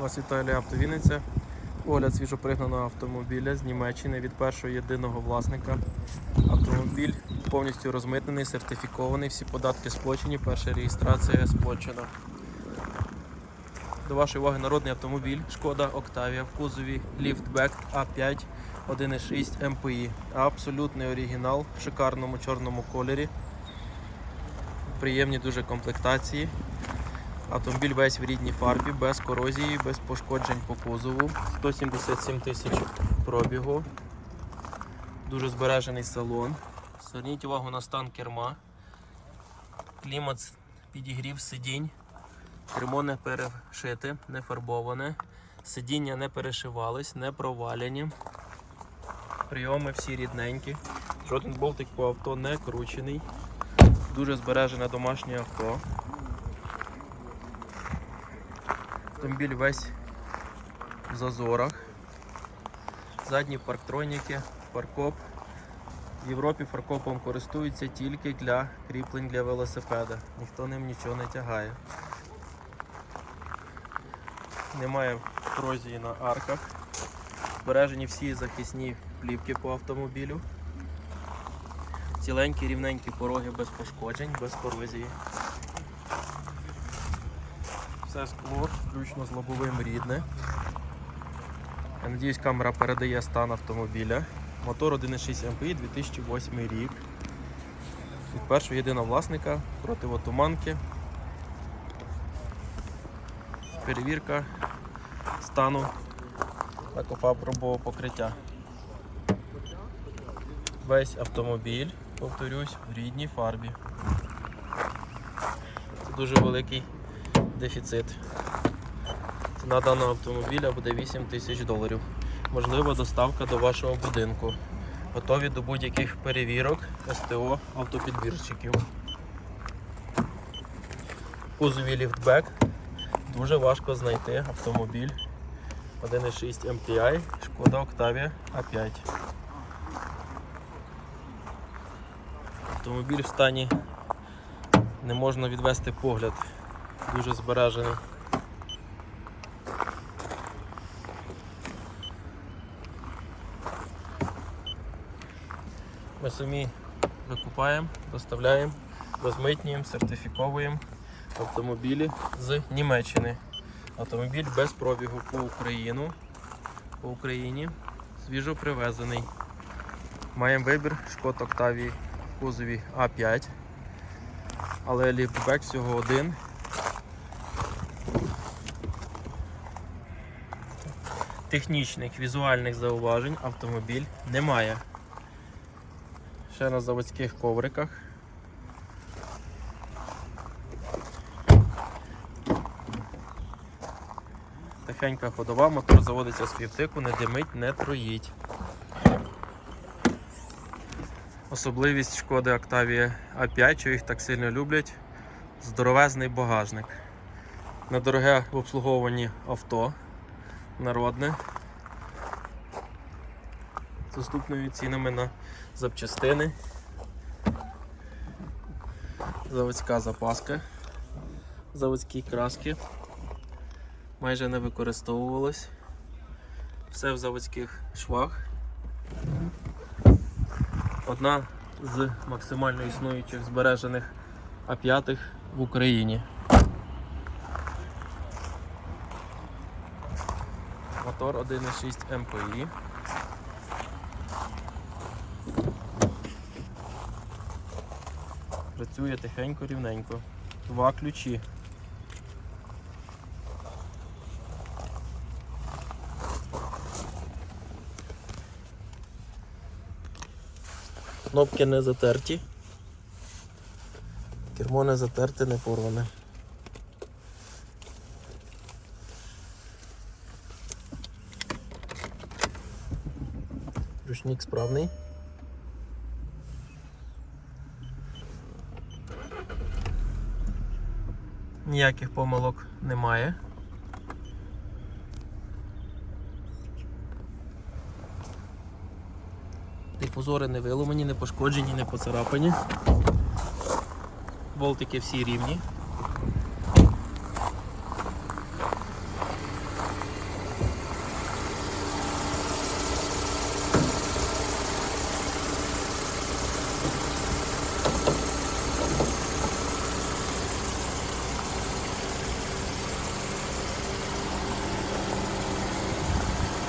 Вас вітає Авто Вінниця. Огляд свіжопригнаного автомобіля з Німеччини від першого єдиного власника. Автомобіль повністю розмитнений, сертифікований, всі податки сплачені, перша реєстрація сплачена. До вашої уваги народний автомобіль Шкода Octavia в кузові ліфтбек А5 1.6 МПІ. Абсолютний оригінал в шикарному чорному кольорі. Приємні дуже комплектації. Автомобіль весь в рідній фарбі, без корозії, без пошкоджень по кузову. 177 тисяч пробігу. Дуже збережений салон. Зверніть увагу на стан керма. Клімат підігрів сидінь. Кермо не перешите, не фарбоване. Сидіння не перешивались, не проваляні. Прийоми всі рідненькі. Жоден болтик по авто не кручений. Дуже збережене домашнє авто. Автомобіль весь в зазорах. Задні парктроніки, паркоп. В Європі фаркопом користуються тільки для кріплень для велосипеда. Ніхто ним нічого не тягає. Немає корозії на арках. Збережені всі захисні плівки по автомобілю. Ціленькі рівненькі пороги без пошкоджень, без корозії. Все скло, включно з лобовим рідне. Я надіюсь, камера передає стан автомобіля. Мотор 1.6 МПІ 2008 рік. Від першого єдиного власника противотуманки. Перевірка стану лакофабрового покриття. Весь автомобіль, повторюсь, в рідній фарбі. Це дуже великий дефіцит. Ціна даного автомобіля буде 8 тисяч доларів. Можлива доставка до вашого будинку. Готові до будь-яких перевірок СТО автопідбірщиків. Кузові ліфтбек дуже важко знайти автомобіль 1.6 MPI Шкода Octavia A5. Автомобіль в стані не можна відвести погляд. Дуже збережений. Ми самі викупаємо, доставляємо, розмитнюємо, сертифіковуємо автомобілі з Німеччини. Автомобіль без пробігу по Україну. По Україні свіжо привезений. Маємо вибір Шкод Octavia в кузові А5. Але ліфтбек всього один. Технічних візуальних зауважень автомобіль немає. Ще на заводських ковриках. Тихенька ходова, мотор заводиться з півтику, не димить, не троїть. Особливість шкоди Octavia A5, що їх так сильно люблять, здоровезний багажник. Недороге в обслуговуванні авто народне. З доступними цінами на запчастини. Заводська запаска, заводські краски. Майже не використовувалось. Все в заводських швах. Одна з максимально існуючих збережених А5 в Україні. Мотор 1.6 МПІ. Працює тихенько, рівненько. Два ключі. Кнопки не затерті. Кермо не затерте, не порване. Ручник справний. Ніяких помилок немає. Дифузори не виломані, не пошкоджені, не поцарапані. Болтики всі рівні.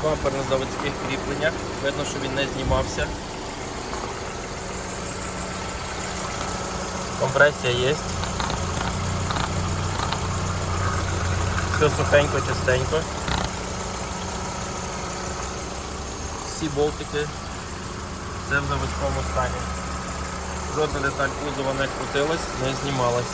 Бампер на заводських кріпленнях. Видно, що він не знімався. Компресія є. Все сухенько, чистенько. Всі болтики. Все в заводському стані. Жодна деталь кузова не крутилась, не знімалась.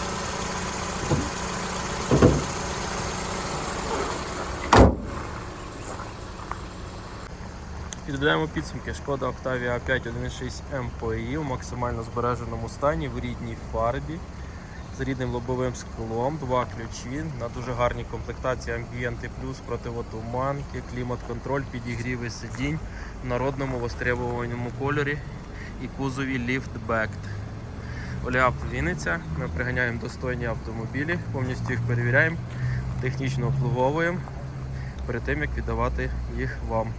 Підбираємо підсумки. Шкода Octavia A5 1.6 MPI у максимально збереженому стані в рідній фарбі з рідним лобовим склом, два ключі на дуже гарній комплектації амбієнти плюс, противотуманки, клімат-контроль, підігріви сидінь в народному востребуваному кольорі і кузові ліфтбек. Оліап Вінниця. Ми приганяємо достойні автомобілі, повністю їх перевіряємо, технічно обслуговуємо перед тим, як віддавати їх вам.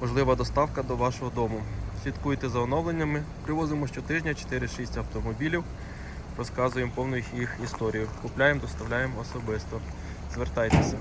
Можлива доставка до вашого дому. Слідкуйте за оновленнями. Привозимо щотижня 4-6 автомобілів. Розказуємо повну їх історію. Купляємо, доставляємо особисто. Звертайтеся.